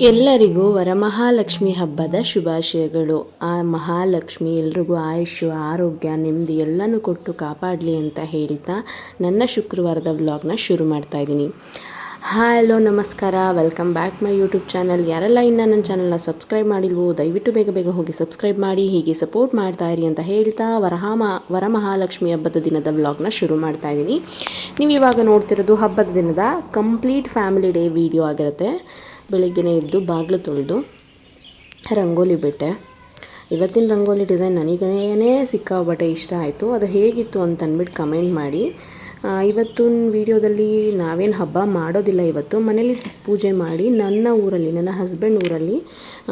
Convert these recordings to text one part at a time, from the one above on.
ಎಲ್ಲರಿಗೂ ವರಮಹಾಲಕ್ಷ್ಮಿ ಹಬ್ಬದ ಶುಭಾಶಯಗಳು. ಆ ಮಹಾಲಕ್ಷ್ಮಿ ಎಲ್ರಿಗೂ ಆಯುಷ್ಯ, ಆರೋಗ್ಯ, ನೆಮ್ಮದಿ ಎಲ್ಲನೂ ಕೊಟ್ಟು ಕಾಪಾಡಲಿ ಅಂತ ಹೇಳ್ತಾ ನನ್ನ ಶುಕ್ರವಾರದ ವ್ಲಾಗ್ನ ಶುರು ಮಾಡ್ತಾ ಇದ್ದೀನಿ. ಹಾಯ್, ಹಲೋ, ನಮಸ್ಕಾರ. Welcome back my YouTube channel. ಯಾರೆಲ್ಲ ಇನ್ನು ನನ್ನ ಚಾನಲ್ನ ಸಬ್ಸ್ಕ್ರೈಬ್ ಮಾಡಿಲ್ವೋ, ದಯವಿಟ್ಟು ಬೇಗ ಬೇಗ ಹೋಗಿ ಸಬ್ಸ್ಕ್ರೈಬ್ ಮಾಡಿ, ಹೀಗೆ ಸಪೋರ್ಟ್ ಮಾಡ್ತಾ ಇರಿ ಅಂತ ಹೇಳ್ತಾ ವರಹಾಮ, ವರಮಹಾಲಕ್ಷ್ಮಿ ಹಬ್ಬದ ದಿನದ ವ್ಲಾಗ್ನ ಶುರು ಮಾಡ್ತಾ ಇದ್ದೀನಿ. ನೀವು ಇವಾಗ ನೋಡ್ತಿರೋದು ಹಬ್ಬದ ದಿನದ ಕಂಪ್ಲೀಟ್ ಫ್ಯಾಮಿಲಿ ಡೇ ವಿಡಿಯೋ ಆಗಿರುತ್ತೆ. ಬೆಳಿಗ್ಗೆನೇ ಎದ್ದು ಬಾಗಿಲು ತೊಳೆದು ರಂಗೋಲಿ ಬಿಟ್ಟೆ. ಇವತ್ತಿನ ರಂಗೋಲಿ ಡಿಸೈನ್ ನನಗೇನೇ ಸಿಕ್ಕಾಪಟ್ಟೆ ಇಷ್ಟ ಆಯಿತು. ಅದು ಹೇಗಿತ್ತು ಅಂತ ಅಂದ್ಬಿಟ್ಟು ಕಮೆಂಟ್ ಮಾಡಿ. ಇವತ್ತಿನ ವಿಡಿಯೋದಲ್ಲಿ ನಾವೇನು ಹಬ್ಬ ಮಾಡೋದಿಲ್ಲ ಇವತ್ತು. ಮನೇಲಿ ಪೂಜೆ ಮಾಡಿ ನನ್ನ ಊರಲ್ಲಿ, ನನ್ನ ಹಸ್ಬೆಂಡ್ ಊರಲ್ಲಿ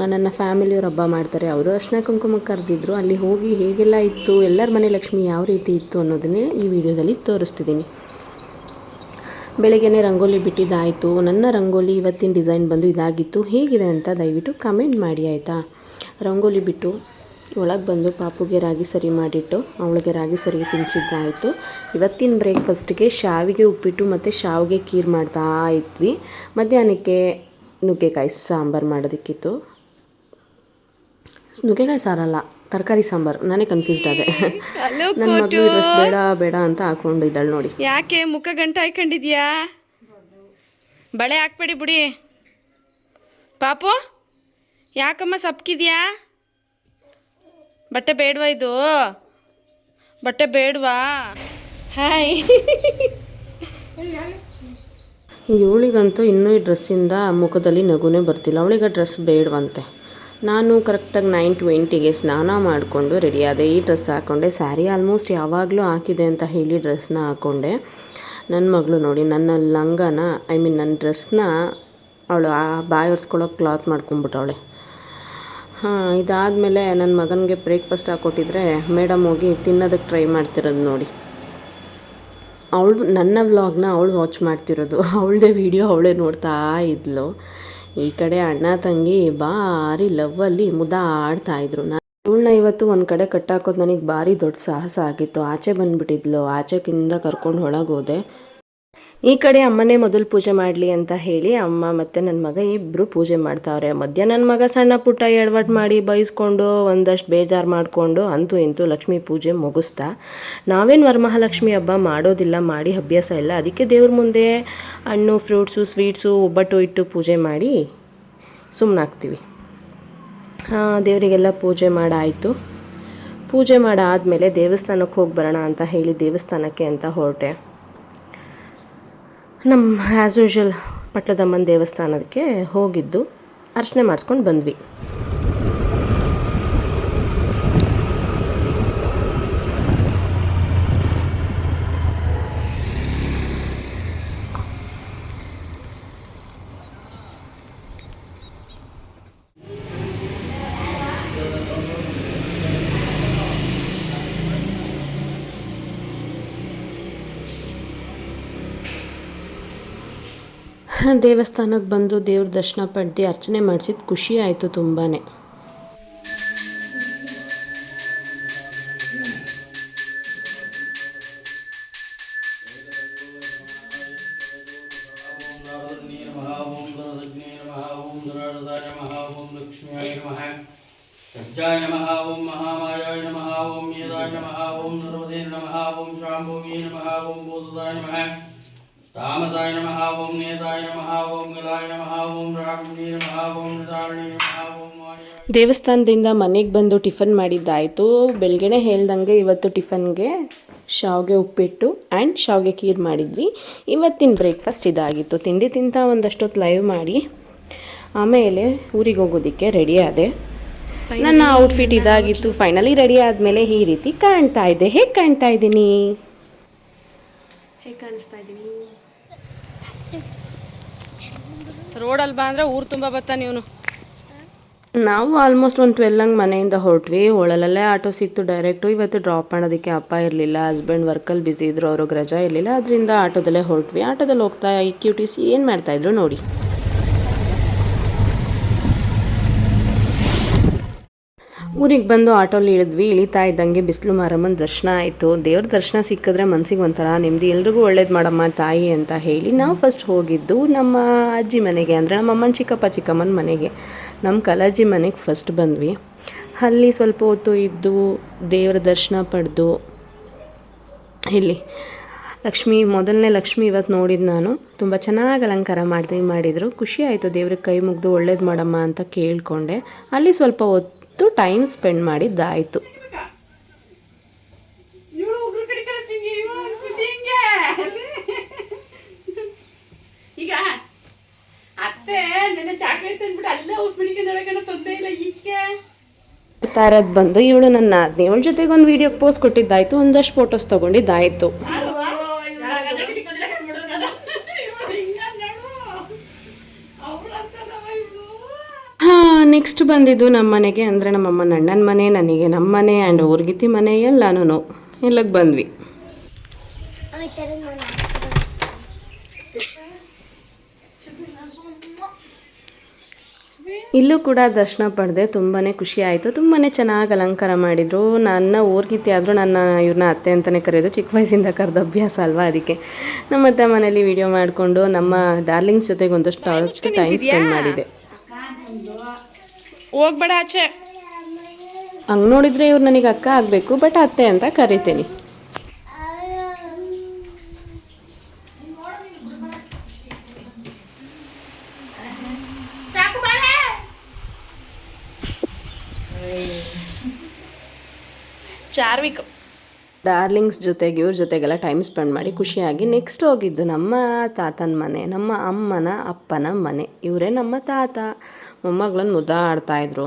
ನನ್ನ ಫ್ಯಾಮಿಲಿಯವ್ರು ಹಬ್ಬ ಮಾಡ್ತಾರೆ. ಅವರು ಅರ್ಶನ ಕುಂಕುಮ ಕರೆದಿದ್ರು. ಅಲ್ಲಿ ಹೋಗಿ ಹೇಗೆಲ್ಲ ಇತ್ತು, ಎಲ್ಲರ ಮನೆ ಲಕ್ಷ್ಮಿ ಯಾವ ರೀತಿ ಇತ್ತು ಅನ್ನೋದನ್ನೇ ಈ ವಿಡಿಯೋದಲ್ಲಿ ತೋರಿಸ್ತಿದ್ದೀನಿ. ಬೆಳಗ್ಗೆನೇ ರಂಗೋಲಿ ಬಿಟ್ಟಿದ್ದಾಯಿತು. ನನ್ನ ರಂಗೋಲಿ ಇವತ್ತಿನ ಡಿಸೈನ್ ಬಂದು ಇದಾಗಿತ್ತು. ಹೇಗಿದೆ ಅಂತ ದಯವಿಟ್ಟು ಕಮೆಂಟ್ ಮಾಡಿ, ಆಯಿತಾ? ರಂಗೋಲಿ ಬಿಟ್ಟು ಒಳಗೆ ಬಂದು ಪಾಪುಗೆ ರಾಗಿ ಸರಿ ಮಾಡಿಟ್ಟು ಅವಳಿಗೆ ರಾಗಿ ಸರಿ ತಿನ್ಸಿದ್ದಾಯಿತು. ಇವತ್ತಿನ ಬ್ರೇಕ್ಫಾಸ್ಟ್ಗೆ ಶಾವಿಗೆ ಉಪ್ಪಿಟ್ಟು ಮತ್ತು ಶಾವಿಗೆ ಖೀರ್ ಮಾಡ್ತಾ ಇದ್ವಿ. ಮಧ್ಯಾಹ್ನಕ್ಕೆ ನುಗ್ಗೆಕಾಯಿ ಸಾಂಬಾರು ಮಾಡೋದಕ್ಕಿತ್ತು. ನುಗ್ಗೆಕಾಯಿ ಸಾರಲ್ಲ. ತರಕಾರಿ ಸಾಂಬಾರು ನಾನೇ ಕನ್ಫ್ಯೂಸ್ಡ್ ಆದೆ. ನನ್ನ ಮಗಳು ಬೇಡ ಬೇಡ ಅಂತ ಹಾಕೊಂಡಿದ್ದಾಳೆ ನೋಡಿ. ಯಾಕೆ ಮುಖ ಗಂಟ ಹಾಕೊಂಡಿದ್ಯಾ ಬಳೆ ಹಾಕ್ಬೇಡಿ ಬಿಡಿ. ಪಾಪು ಯಾಕಮ್ಮ ಸಪ್ಕಿದ್ಯಾ? ಬಟ್ಟೆ ಬೇಡವಾ ಇದು? ಬಟ್ಟೆ ಬೇಡವಾ? ಹಾಯ್ ಇವಳಿಗಂತೂ ಇನ್ನೂ ಈ ಡ್ರೆಸ್ಸಿಂದ ಮುಖದಲ್ಲಿ ನಗುನೇ ಬರ್ತಿಲ್ಲ. ಅವಳಿಗೆ ಡ್ರೆಸ್ ಬೇಡವಂತೆ. ನಾನು ಕರೆಕ್ಟಾಗಿ ನೈನ್ ಟ್ವೆಂಟಿಗೆ ಸ್ನಾನ ಮಾಡಿಕೊಂಡು ರೆಡಿ ಆದೆ ಈ ಡ್ರೆಸ್ ಹಾಕ್ಕೊಂಡೆ ಸ್ಯಾರಿ ಆಲ್ಮೋಸ್ಟ್ ಯಾವಾಗಲೂ ಹಾಕಿದೆ ಅಂತ ಹೇಳಿ ಡ್ರೆಸ್ನ ಹಾಕ್ಕೊಂಡೆ ನನ್ನ ಮಗಳು ನೋಡಿ, ನನ್ನ ಲಂಗನ, ಐ ಮೀನ್ ನನ್ನ ಡ್ರೆಸ್ನ ಅವಳು ಬಾಯಿ ಒರೆಸ್ಕೊಳ್ಳೋಕೆ ಕ್ಲಾತ್ ಮಾಡ್ಕೊಂಬಿಟ್ಟವಳೆ ಹಾಂ, ಇದಾದಮೇಲೆ ನನ್ನ ಮಗನಿಗೆ ಬ್ರೇಕ್ಫಾಸ್ಟ್ ಹಾಕ್ಕೊಟ್ಟಿದ್ರೆ ಮೇಡಮ್ ಹೋಗಿ ತಿನ್ನೋದಕ್ಕೆ ಟ್ರೈ ಮಾಡ್ತಿರೋದು ನೋಡಿ. ಅವಳು ನನ್ನ ವ್ಲಾಗ್ನ ಅವಳು ವಾಚ್ ಮಾಡ್ತಿರೋದು. ಅವಳದೇ ವಿಡಿಯೋ ಅವಳೇ ನೋಡ್ತಾ ಇದ್ಲು. ಈ ಕಡೆ ಅಣ್ಣ ತಂಗಿ ಭಾರಿ ಲವ್ವಲ್ಲಿ ಮುದ್ದಾಡ್ತಾ ಇದ್ರು. ನಾನು ಇವಳನ್ನ ಇವತ್ತು ಒಂದು ಕಡೆ ಕಟ್ಟಾಕೋದು ನನಗೆ ಭಾರಿ ದೊಡ್ಡ ಸಾಹಸ ಆಗಿತ್ತು. ಆಚೆ ಬಂದುಬಿಟ್ಟಿದ್ಲು. ಆಚೆಕಿಂದ ಕರ್ಕೊಂಡು ಒಳಗೆ ಹೋದೆ. ಈ ಕಡೆ ಅಮ್ಮನೇ ಮೊದಲು ಪೂಜೆ ಮಾಡಲಿ ಅಂತ ಹೇಳಿ ಅಮ್ಮ ಮತ್ತು ನನ್ನ ಮಗ ಇಬ್ಬರು ಪೂಜೆ ಮಾಡ್ತಾವ್ರೆ. ಮಧ್ಯ ನನ್ನ ಮಗ ಸಣ್ಣ ಪುಟ್ಟ ಎಡವಟ್ಟು ಮಾಡಿ ಬೈಸ್ಕೊಂಡು ಒಂದಷ್ಟು ಬೇಜಾರು ಮಾಡಿಕೊಂಡು ಅಂತೂ ಇಂತೂ ಲಕ್ಷ್ಮಿ ಪೂಜೆ ಮುಗಿಸ್ತಾ. ನಾವೇನು ವರಮಹಾಲಕ್ಷ್ಮಿ ಹಬ್ಬ ಮಾಡೋದಿಲ್ಲ, ಮಾಡಿ ಅಭ್ಯಾಸ ಇಲ್ಲ. ಅದಕ್ಕೆ ದೇವ್ರ ಮುಂದೆ ಹಣ್ಣು, ಫ್ರೂಟ್ಸು, ಸ್ವೀಟ್ಸು, ಒಬ್ಬಟ್ಟು ಇಟ್ಟು ಪೂಜೆ ಮಾಡಿ ಸುಮ್ಮನಾಗ್ತೀವಿ ದೇವರಿಗೆಲ್ಲ ಪೂಜೆ ಮಾಡಾಯಿತು. ಪೂಜೆ ಮಾಡಾದಮೇಲೆ ದೇವಸ್ಥಾನಕ್ಕೆ ಹೋಗಿ ಬರೋಣ ಅಂತ ಹೇಳಿ ದೇವಸ್ಥಾನಕ್ಕೆ ಅಂತ ಹೊರಟೆ. ನಮ್ಮ ಆ್ಯಸ್ ಯೂಶ್ವಲ್ ಪಟ್ಲದಮ್ಮನ ದೇವಸ್ಥಾನಕ್ಕೆ ಹೋಗಿದ್ದು ಅರ್ಚನೆ ಮಾಡಿಸ್ಕೊಂಡು ಬಂದ್ವಿ. ದೇವಸ್ಥಾನಕ್ಕೆ ಬಂದು ದೇವ್ರ ದರ್ಶನ ಪಡೆದು ಅರ್ಚನೆ ಮಾಡಿಸಿದ್ದು ಖುಷಿ ಆಯಿತು ತುಂಬಾ नारदन्ये नमः ॐ गणदग्ने नमः ॐ धरारदाय नमः ॐ लक्ष्म्याय नमः सज्जाय नमः ॐ महामायाय नमः ॐ मेदाय नमः ॐ नर्मदे नमः ॐ शाम्भव्ये नमः ॐ बोधदाय नमः तामसाय नमः ॐ नेताय नमः ॐ गलाय नमः ॐ रागुण्ये नमः ॐ निदारणे नमः ॐ मार्याय ದೇವಸ್ಥಾನದಿಂದ ಮನೆಗೆ ಬಂದು ಟಿಫನ್ ಮಾಡಿದ್ದಾಯಿತು ಬೆಳಗ್ಗೆನೆ ಹೇಳ್ದಂಗೆ ಇವತ್ತು ಟಿಫನ್ಗೆ ಶಾವಿಗೆ ಉಪ್ಪಿಟ್ಟು ಆ್ಯಂಡ್ ಶಾವಿಗೆ ಖೀರ್ ಮಾಡಿದ್ವಿ ಇವತ್ತಿನ ಬ್ರೇಕ್ಫಾಸ್ಟ್ ಇದಾಗಿತ್ತು ತಿಂಡಿ ತಿಂತ ಒಂದಷ್ಟೊತ್ತು ಲೈವ್ ಮಾಡಿ ಆಮೇಲೆ ಊರಿಗೆ ಹೋಗೋದಕ್ಕೆ ರೆಡಿ ಆದೆ ನನ್ನ ಔಟ್ಫಿಟ್ ಇದಾಗಿತ್ತು ಫೈನಲಿ ರೆಡಿ ಆದಮೇಲೆ ಈ ರೀತಿ ಕಾಣ್ತಾ ಇದೆ ಹೇಗೆ ಕಾಣ್ತಾ ಇದ್ದೀನಿ ಹೇಗೆ ಕಾಣಿಸ್ತಾ ಇದ್ದೀನಿ? ರೋಡಲ್ಲಿ ಬಾ ಅಂದರೆ ಊರು ತುಂಬ ಬರ್ತಾನೆ ಇವನು ನಾವು ಆಲ್ಮೋಸ್ಟ್ ಒಂದು ಟ್ವೆಲ್ ಹಂಗೆ ಮನೆಯಿಂದ ಹೊರಟ್ವಿ. ಒಳಲಲ್ಲೇ ಆಟೋ ಸಿಕ್ತು. ಡೈರೆಕ್ಟು ಇವತ್ತು ಡ್ರಾಪ್ ಮಾಡೋದಕ್ಕೆ ಅಪ್ಪ ಇರಲಿಲ್ಲ. ಹಸ್ಬೆಂಡ್ ವರ್ಕಲ್ಲಿ ಬ್ಯುಸಿ ಇದ್ರು ಅವ್ರಿಗೆ ರಜಾ ಇರಲಿಲ್ಲ. ಅದರಿಂದ ಆಟೋದಲ್ಲೇ ಹೊರಟ್ವಿ. ಆಟೋದಲ್ಲಿ ಹೋಗ್ತಾ ಇಕ್ಯೂಟೀಸ್ ಕ್ಯೂಟೀಸ್ ಏನು ಮಾಡ್ತಾಯಿದ್ರು ನೋಡಿ. ಊರಿಗೆ ಬಂದು ಆಟೋಲಿ ಇಳಿದ್ವಿ. ಇಳಿತಾ ಇದ್ದಂಗೆ ಬಿಸಿಲು ಮಾರಮ್ಮನ ದರ್ಶನ ಆಯಿತು. ದೇವ್ರ ದರ್ಶನ ಸಿಕ್ಕಿದ್ರೆ ಮನಸ್ಸಿಗೆ ಒಂಥರ ನೆಮ್ಮದಿ. ಎಲ್ರಿಗೂ ಒಳ್ಳೇದು ಮಾಡಮ್ಮ ತಾಯಿ ಅಂತ ಹೇಳಿ ನಾವು ಫಸ್ಟ್ ಹೋಗಿದ್ದು ನಮ್ಮ ಅಜ್ಜಿ ಮನೆಗೆ ಅಂದರೆ ನಮ್ಮ ಅಮ್ಮನ ಚಿಕ್ಕಪ್ಪ ಚಿಕ್ಕಮ್ಮನ ಮನೆಗೆ. ನಮ್ಮ ಕಲಾಜಿ ಮನೆಗೆ ಫಸ್ಟ್ ಬಂದ್ವಿ. ಅಲ್ಲಿ ಸ್ವಲ್ಪ ಹೊತ್ತು ಇದ್ದು ದೇವರ ದರ್ಶನ ಪಡೆದು, ಇಲ್ಲಿ ಲಕ್ಷ್ಮಿ ಮೊದಲನೇ ಲಕ್ಷ್ಮಿ ಇವತ್ತು ನೋಡಿದ್ದು ನಾನು. ತುಂಬ ಚೆನ್ನಾಗಿ ಅಲಂಕಾರ ಮಾಡಿ ಮಾಡಿದರು. ಖುಷಿ ಆಯಿತು ದೇವ್ರಿಗೆ ಕೈ ಮುಗಿದು ಒಳ್ಳೇದು ಮಾಡಮ್ಮ ಅಂತ ಕೇಳಿಕೊಂಡೆ. ಅಲ್ಲಿ ಸ್ವಲ್ಪ ಹೊತ್ತು ಟೈಮ್ ಸ್ಪೆಂಡ್ ಮಾಡಿದ್ದಾಯಿತು. ಇವಳು ಉಗುರು ಕಡಿತಾರೆ ತಿಂಗಿ ಇವಳು ಖುಷಿ ಹಿಂಗೆ. ಈಗ ಅತ್ತೆ ನನ್ನ ಚಾಕ್ಲೇಟ್ ತಂದ್ಬಿಟ್ಟು ಅಲ್ಲೇ ಉಸ್ಬಿಡಿಕೆ ಕಣ ತೊಂದರೆ ಇಲ್ಲ ಈಚೆಗೆ. ಬರ್ತಾ ಇರೋದು ಬಂದು ಇವಳು ನನ್ನ ನಾದ್ನಿ ಇವಳ ಜೊತೆಗೆ ಒಂದು ವಿಡಿಯೋ ಪೋಸ್ಟ್ ಕೊಟ್ಟಿದ್ದಾಯ್ತು ಒಂದಷ್ಟು ಫೋಟೋಸ್ ತೊಗೊಂಡಿದ್ದಾಯಿತು. ನೆಕ್ಸ್ಟ್ ಬಂದಿದ್ದು ನಮ್ಮ ಮನೆಗೆ ಅಂದರೆ ನಮ್ಮಮ್ಮ ಅಣ್ಣನ ಮನೆ, ನನಗೆ ನಮ್ಮ ಮನೆ ಆ್ಯಂಡ್ ಊರ್ಗಿತಿ ಮನೆ ಎಲ್ಲನೂ ಎಲ್ಲಕ್ಕೆ ಬಂದ್ವಿ. ಇಲ್ಲೂ ಕೂಡ ದರ್ಶನ ಪಡೆದೆ ತುಂಬಾ ಖುಷಿ ಆಯಿತು. ತುಂಬಾ ಚೆನ್ನಾಗಿ ಅಲಂಕಾರ ಮಾಡಿದರು. ನನ್ನ ಊರ್ಗಿತ್ತಿ ಆದರೂ ನನ್ನ ಇವ್ರನ್ನ ಅತ್ತೆ ಅಂತಲೇ ಕರೆಯೋದು ಚಿಕ್ಕ ವಯಸ್ಸಿಂದ ಕರೆದು ಅಭ್ಯಾಸ ಅಲ್ವಾ ಅದಕ್ಕೆ. ನಮ್ಮ ಅತ್ತೆ ಮನೇಲಿ ವಿಡಿಯೋ ಮಾಡಿಕೊಂಡು ನಮ್ಮ ಡಾರ್ಲಿಂಗ್ಸ್ ಜೊತೆಗೆ ಒಂದಷ್ಟು ಅಷ್ಟು ಟೈಮ್ ಸ್ಪೆಂಡ್ ಮಾಡಿದೆ. ಹೋಗ್ಬೇಡ ಆಚೆ. ಹಂಗೆ ನೋಡಿದರೆ ಇವ್ರು ನನಗೆ ಅಕ್ಕ ಆಗಬೇಕು ಬಟ್ ಅತ್ತೆ ಅಂತ ಕರಿತೀನಿ ಸಾಕು ಬಾರೆ ಚಾರ್ವಿಕ್. ಡಾರ್ಲಿಂಗ್ಸ್ ಜೊತೆಗೆ ಇವ್ರ ಜೊತೆಗೆಲ್ಲ ಟೈಮ್ ಸ್ಪೆಂಡ್ ಮಾಡಿ ಖುಷಿಯಾಗಿ ನೆಕ್ಸ್ಟ್ ಹೋಗಿದ್ದು ನಮ್ಮ ತಾತನ ಮನೆ ನಮ್ಮ ಅಮ್ಮನ ಅಪ್ಪನ ಮನೆ. ಇವರೇ ನಮ್ಮ ತಾತ. ಮೊಮ್ಮಗಳನ್ನ ಮುದ್ದಾಡ್ತಾಯಿದ್ರು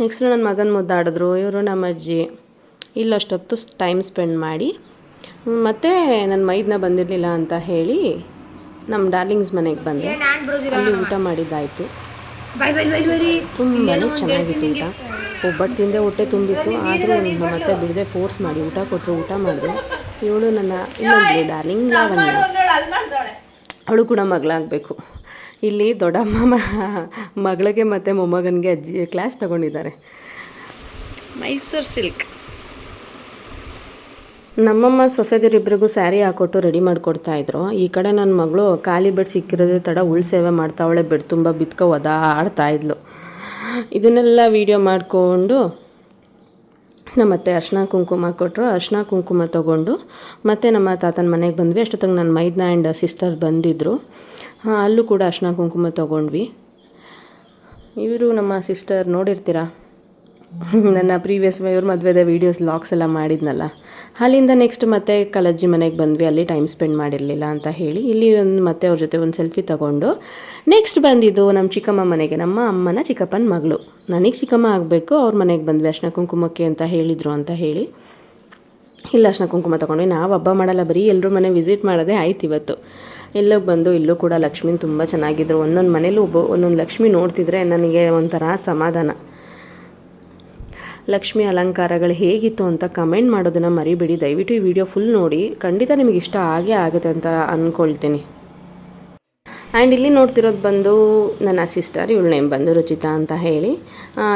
ನೆಕ್ಸ್ಟ್ ನನ್ನ ಮಗನ ಮುದ್ದಾಡಿದ್ರು ಇವರು ನಮ್ಮ ಅಜ್ಜಿ. ಇಲ್ಲಷ್ಟೊತ್ತು ಟೈಮ್ ಸ್ಪೆಂಡ್ ಮಾಡಿ ಮತ್ತು ನನ್ನ ಮೈದನ ಬಂದಿರಲಿಲ್ಲ ಅಂತ ಹೇಳಿ ನಮ್ಮ ಡಾರ್ಲಿಂಗ್ಸ್ ಮನೆಗೆ ಬಂದೆ. ಅಲ್ಲಿ ಊಟ ಮಾಡಿದ್ದಾಯಿತು. Bye bye bye bye. ತುಂಬಾ ಚೆನ್ನಾಗಿತ್ತು ಊಟ. ಒಬ್ಬಟ್ಟು ತಿಂದೆ ಹೊಟ್ಟೆ ತುಂಬಿತ್ತು. ಆದರೂ ಮತ್ತೆ ಬಿಡದೆ ಫೋರ್ಸ್ ಮಾಡಿ ಊಟ ಕೊಟ್ಟರು ಊಟ ಮಾಡಿದೆ. ಇವಳು ನನ್ನ ಇನ್ನೊಂದು ಡಾರ್ಲಿಂಗ್ ಲಾವಣ್ಯ ಅವಳು ಕೂಡ ಮಗಳಾಗಬೇಕು. ಇಲ್ಲಿ ದೊಡ್ಡಮ್ಮ ಮಗಳಿಗೆ ಮತ್ತು ಮೊಮ್ಮಗನಿಗೆ ಅಜ್ಜಿ ಕ್ಲಾಸ್ ತಗೊಂಡಿದ್ದಾರೆ. ಮೈಸೂರು ಸಿಲ್ಕ್ ನಮ್ಮಮ್ಮ ಸೊಸೆದಿರಿಬ್ಬರಿಗೂ ಸ್ಯಾರಿ ಹಾಕೊಟ್ಟು ರೆಡಿ ಮಾಡಿಕೊಡ್ತಾಯಿದ್ರು ಈ ಕಡೆ ನನ್ನ ಮಗಳು ಖಾಲಿ ಬೆಡ್ ಸಿಕ್ಕಿರೋದೇ ತಡ ಉಳ್ ಸೇವೆ ಮಾಡ್ತಾವಳೆ ಬೆಡ್ ತುಂಬ ಬಿತ್ಕೋ ಒದಾಡ್ತಾ ಇದ್ಲು. ಇದನ್ನೆಲ್ಲ ವೀಡಿಯೋ ಮಾಡಿಕೊಂಡು ನಮ್ಮತ್ತೆ ಅರ್ಶಿನ ಕುಂಕುಮ ಕೊಟ್ಟರು ಅರ್ಶಿನ ಕುಂಕುಮ ತೊಗೊಂಡು ಮತ್ತೆ ನಮ್ಮ ತಾತನ ಮನೆಗೆ ಬಂದ್ವಿ. ಅಷ್ಟೊತ್ತಿಗೆ ನನ್ನ ಮೈದ್ನ ಆ್ಯಂಡ್ ಸಿಸ್ಟರ್ ಬಂದಿದ್ದರು ಅಲ್ಲೂ ಕೂಡ ಅರ್ಶಿನ ಕುಂಕುಮ ತೊಗೊಂಡ್ವಿ. ಇವರು ನಮ್ಮ ಸಿಸ್ಟರ್ ನೋಡಿರ್ತೀರಾ? ನನ್ನ ಪ್ರೀವಿಯಸ್ ಇವ್ರ ಮದುವೆದ ವೀಡಿಯೋಸ್ ಲಾಕ್ಸ್ ಎಲ್ಲ ಮಾಡಿದ್ನಲ್ಲ. ಅಲ್ಲಿಂದ ನೆಕ್ಸ್ಟ್ ಮತ್ತೆ ಕಲಜ್ಜಿ ಮನೆಗೆ ಬಂದ್ವಿ. ಅಲ್ಲಿ ಟೈಮ್ ಸ್ಪೆಂಡ್ ಮಾಡಿರಲಿಲ್ಲ ಅಂತ ಹೇಳಿ ಇಲ್ಲಿ ಒಂದು ಮತ್ತೆ ಅವ್ರ ಜೊತೆ ಒಂದು ಸೆಲ್ಫಿ ತಗೊಂಡು ನೆಕ್ಸ್ಟ್ ಬಂದಿದ್ದು ನಮ್ಮ ಚಿಕ್ಕಮ್ಮ ಮನೆಗೆ. ನಮ್ಮ ಅಮ್ಮನ ಚಿಕ್ಕಪ್ಪನ ಮಗಳು. ನನಗೆ ಚಿಕ್ಕಮ್ಮ ಆಗಬೇಕು, ಅವ್ರ ಮನೆಗೆ ಬಂದ್ವಿ ಅಷ್ಟನ ಕುಂಕುಮಕ್ಕೆ ಅಂತ ಹೇಳಿದರು ಅಂತ ಹೇಳಿ. ಇಲ್ಲ ಅಷ್ಟನ ಕುಂಕುಮ ತೊಗೊಂಡ್ವಿ. ನಾವು ಹಬ್ಬ ಮಾಡಲ್ಲ, ಬರೀ ಎಲ್ಲರೂ ಮನೆ ವಿಸಿಟ್ ಮಾಡೋದೇ ಆಯ್ತು ಇವತ್ತು. ಎಲ್ಲೋಗಿ ಬಂದು ಇಲ್ಲೂ ಕೂಡ ಲಕ್ಷ್ಮಿ ತುಂಬ ಚೆನ್ನಾಗಿದ್ರು. ಒಂದೊಂದು ಮನೇಲೂ ಒಬ್ಬ, ಒಂದೊಂದು ಲಕ್ಷ್ಮಿ ನೋಡ್ತಿದ್ರೆ ನನಗೆ ಒಂಥರ ಸಮಾಧಾನ. ಲಕ್ಷ್ಮಿ ಅಲಂಕಾರಗಳು ಹೇಗಿತ್ತು ಅಂತ ಕಮೆಂಟ್ ಮಾಡೋದನ್ನು ಮರಿಬೇಡಿ. ದಯವಿಟ್ಟು ಈ ವಿಡಿಯೋ ಫುಲ್ ನೋಡಿ. ಖಂಡಿತ ನಿಮಗೆ ಇಷ್ಟ ಆಗೇ ಆಗುತ್ತೆ ಅಂತ ಅಂದ್ಕೊಳ್ತೀನಿ ಆ್ಯಂಡ್ ಇಲ್ಲಿ ನೋಡ್ತಿರೋದು ಬಂದು ನನ್ನ ಸಿಸ್ಟರ್ ಇವಳು ನೇಮ್ ಬಂದು ರುಚಿತಾ ಅಂತ ಹೇಳಿ.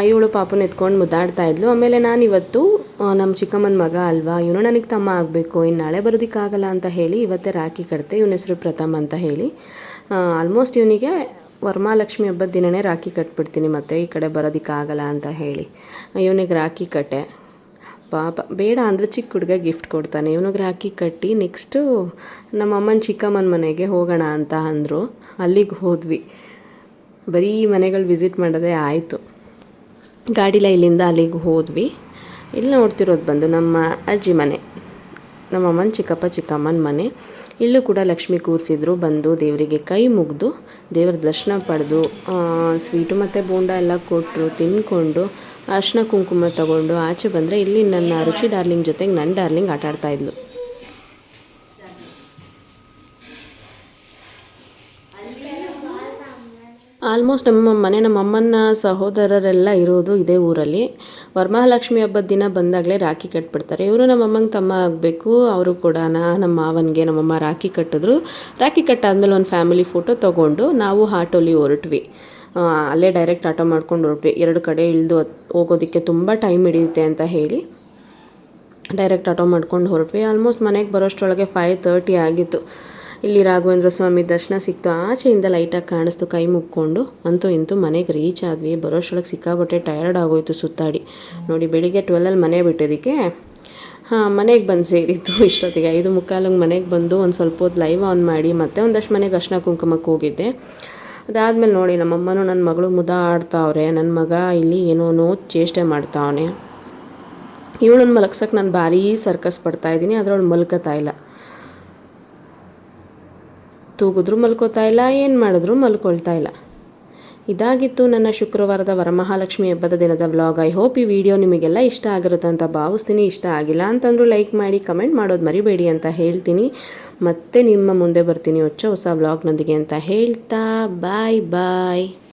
ಇವಳು ಪಾಪನ ಎತ್ಕೊಂಡು ಮುದ್ದಾಡ್ತಾ ಇದ್ಲು. ಆಮೇಲೆ ನಾನು ಇವತ್ತು ನಮ್ಮ ಚಿಕ್ಕಮ್ಮನ ಮಗ ಅಲ್ವಾ, ಇವನು ನನಗೆ ತಮ್ಮ ಆಗಬೇಕು ಇನ್ನು ನಾಳೆ ಬರೋದಕ್ಕಾಗಲ್ಲ ಅಂತ ಹೇಳಿ ಇವತ್ತೇ ರಾಖಿ ಕಟ್ತೆ ಇವನ ಹೆಸರು ಪ್ರಥಮ್ ಅಂತ ಹೇಳಿ. ಆಲ್ಮೋಸ್ಟ್ ಇವನಿಗೆ ವರಮಹಾಲಕ್ಷ್ಮಿ ಹಬ್ಬದ ದಿನವೇ ರಾಖಿ ಕಟ್ಬಿಡ್ತೀನಿ ಮತ್ತೆ ಈ ಕಡೆ ಬರೋದಕ್ಕಾಗಲ್ಲ ಅಂತ ಹೇಳಿ. ಇವನಿಗೆ ರಾಖಿ ಕಟ್ಟೆ. ಪಾಪ, ಬೇಡ ಅಂದರೆ ಚಿಕ್ಕ ಹುಡುಗ ಗಿಫ್ಟ್ ಕೊಡ್ತಾನೆ. ಇವನಿಗೆ ರಾಖಿ ಕಟ್ಟಿ ನೆಕ್ಸ್ಟು ನಮ್ಮ ಅಮ್ಮನ ಚಿಕ್ಕಮ್ಮನ ಮನೆಗೆ ಹೋಗೋಣ ಅಂತ ಅಂದರು. ಅಲ್ಲಿಗೆ ಹೋದ್ವಿ. ಬರೀ ಮನೆಗಳು ವಿಸಿಟ್ ಮಾಡೋದೇ ಆಯಿತು. ಗಾಡಿಲ ಇಲ್ಲಿಂದ ಅಲ್ಲಿಗೆ ಹೋದ್ವಿ. ಇಲ್ಲಿ ನೋಡ್ತಿರೋದು ಬಂದು ನಮ್ಮ ಅಜ್ಜಿ ಮನೆ. ನಮ್ಮ ಅಮ್ಮನ ಚಿಕ್ಕಪ್ಪ, ಚಿಕ್ಕಮ್ಮನ ಮನೆ. ಇಲ್ಲೂ ಕೂಡ ಲಕ್ಷ್ಮಿ ಕೂರಿಸಿದ್ರು, ಬಂದು ದೇವರಿಗೆ ಕೈ ಮುಗಿದು, ದೇವರ ದರ್ಶನ ಪಡೆದು ಸ್ವೀಟು ಮತ್ತು ಬೋಂಡ ಎಲ್ಲ ಕೊಟ್ಟರು ತಿನ್ಕೊಂಡು, ಅರ್ಶಿನ ಕುಂಕುಮ ತಗೊಂಡು ಆಚೆ ಬಂದರೆ ಇಲ್ಲಿ ನನ್ನ ರುಚಿ ಡಾರ್ಲಿಂಗ್ ಜೊತೆಗೆ ನನ್ನ ಡಾರ್ಲಿಂಗ್ ಆಟ ಆಡ್ತಾ ಇದ್ಲು ಆಲ್ಮೋಸ್ಟ್ ನಮ್ಮ ಮನೆ ನಮ್ಮ ಅಮ್ಮನ ಸಹೋದರರೆಲ್ಲ ಇರೋದು ಇದೇ ಊರಲ್ಲಿ. ವರಮಹಾಲಕ್ಷ್ಮಿ ಹಬ್ಬದ ದಿನ ಬಂದಾಗಲೇ ರಾಖಿ ಕಟ್ಬಿಡ್ತಾರೆ. ಇವರು ನಮ್ಮ ಅಮ್ಮಂಗೆ ತಮ್ಮ ಆಗಬೇಕು, ಅವರು ಕೂಡ ನಮ್ಮ ಮಾವನಿಗೆ ನಮ್ಮಮ್ಮ ರಾಖಿ ಕಟ್ಟಿದ್ರು. ರಾಖಿ ಕಟ್ಟಾದ್ಮೇಲೆ ಒಂದು ಫ್ಯಾಮಿಲಿ ಫೋಟೋ ತೊಗೊಂಡು ನಾವು ಆಟೋಲಿ ಹೊರಟ್ವಿ. ಅಲ್ಲೇ ಡೈರೆಕ್ಟ್ ಆಟೋ ಮಾಡ್ಕೊಂಡು ಹೊರಟ್ವಿ. ಎರಡು ಕಡೆ ಇಳಿದು ಹೋಗೋದಕ್ಕೆ ತುಂಬ ಟೈಮ್ ಹಿಡಿಯುತ್ತೆ ಅಂತ ಹೇಳಿ ಡೈರೆಕ್ಟ್ ಆಟೋ ಮಾಡ್ಕೊಂಡು ಹೊರಟ್ವಿ. ಆಲ್ಮೋಸ್ಟ್ ಮನೆಗೆ ಬರೋಷ್ಟರೊಳಗೆ ಫೈವ್ ತರ್ಟಿ ಆಗಿತ್ತು. ಇಲ್ಲಿ ರಾಘವೇಂದ್ರ ಸ್ವಾಮಿ ದರ್ಶನ ಸಿಕ್ತು. ಆಚೆಯಿಂದ ಲೈಟಾಗಿ ಕಾಣಿಸ್ತು. ಕೈ ಮುಕ್ಕೊಂಡು ಅಂತೂ ಇಂತೂ ಮನೆಗೆ ರೀಚ್ ಆದ್ವಿ. ಬರೋಷ್ಟೊಳಗೆ ಸಿಕ್ಕಾಬಟ್ಟೆ ಟಯರ್ಡ್ ಆಗೋಯ್ತು ಸುತ್ತಾಡಿ. ನೋಡಿ, ಬೆಳಿಗ್ಗೆ ಟ್ವೆಲ್ಲಲ್ಲಿ ಮನೆ ಬಿಟ್ಟಿದ್ದಕ್ಕೆ, ಹಾಂ, ಮನೆಗೆ ಬಂದು ಸೇರಿತ್ತು ಇಷ್ಟೊತ್ತಿಗೆ. ಐದು ಮುಕ್ಕಾಲಂಗೆ ಮನೆಗೆ ಬಂದು ಒಂದು ಸ್ವಲ್ಪ ಹೊತ್ತು ಲೈವ್ ಆನ್ ಮಾಡಿ ಮತ್ತೆ ಒಂದಷ್ಟು ಮನೆಗೆ ಅರ್ಶನ ಕುಂಕುಮಕ್ಕೆ ಹೋಗಿದ್ದೆ. ಅದಾದಮೇಲೆ ನೋಡಿ, ನಮ್ಮಮ್ಮನೂ ನನ್ನ ಮಗಳು ಮುದ ಆಡ್ತಾವ್ರೆ. ನನ್ನ ಮಗ ಇಲ್ಲಿ ಏನೋ ಚೇಷ್ಟೆ ಮಾಡ್ತಾವನೆ. ಇವಳನ್ನ ಮಲಗ್ಸಕ್ಕೆ ನಾನು ಭಾರೀ ಸರ್ಕಸ್ ಪಡ್ತಾ ಇದ್ದೀನಿ. ಅದ್ರೊಳಗೆ ಮಲ್ಕೋತಾ ಇಲ್ಲ. ತೂಗಿದ್ರು ಮಲ್ಕೋತಾ ಇಲ್ಲ, ಏನು ಮಾಡಿದ್ರು ಮಲ್ಕೊಳ್ತಾ ಇಲ್ಲ. ಇದಾಗಿತ್ತು ನನ್ನ ಶುಕ್ರವಾರದ ವರಮಹಾಲಕ್ಷ್ಮಿ ಹಬ್ಬದ ದಿನದ ವ್ಲಾಗ್. ಐ ಹೋಪ್ ಈ ವಿಡಿಯೋ ನಿಮಗೆಲ್ಲ ಇಷ್ಟ ಆಗಿರುತ್ತೆ ಅಂತ ಭಾವಿಸ್ತೀನಿ. ಇಷ್ಟ ಆಗಿಲ್ಲ ಅಂತಂದರೂ ಲೈಕ್ ಮಾಡಿ ಕಮೆಂಟ್ ಮಾಡೋದು ಮರಿಬೇಡಿ ಅಂತ ಹೇಳ್ತೀನಿ. ಮತ್ತೆ ನಿಮ್ಮ ಮುಂದೆ ಬರ್ತೀನಿ ಹೊಚ್ಚ ಹೊಸ ವ್ಲಾಗ್ನೊಂದಿಗೆ ಅಂತ ಹೇಳ್ತಾ ಬಾಯ್ ಬಾಯ್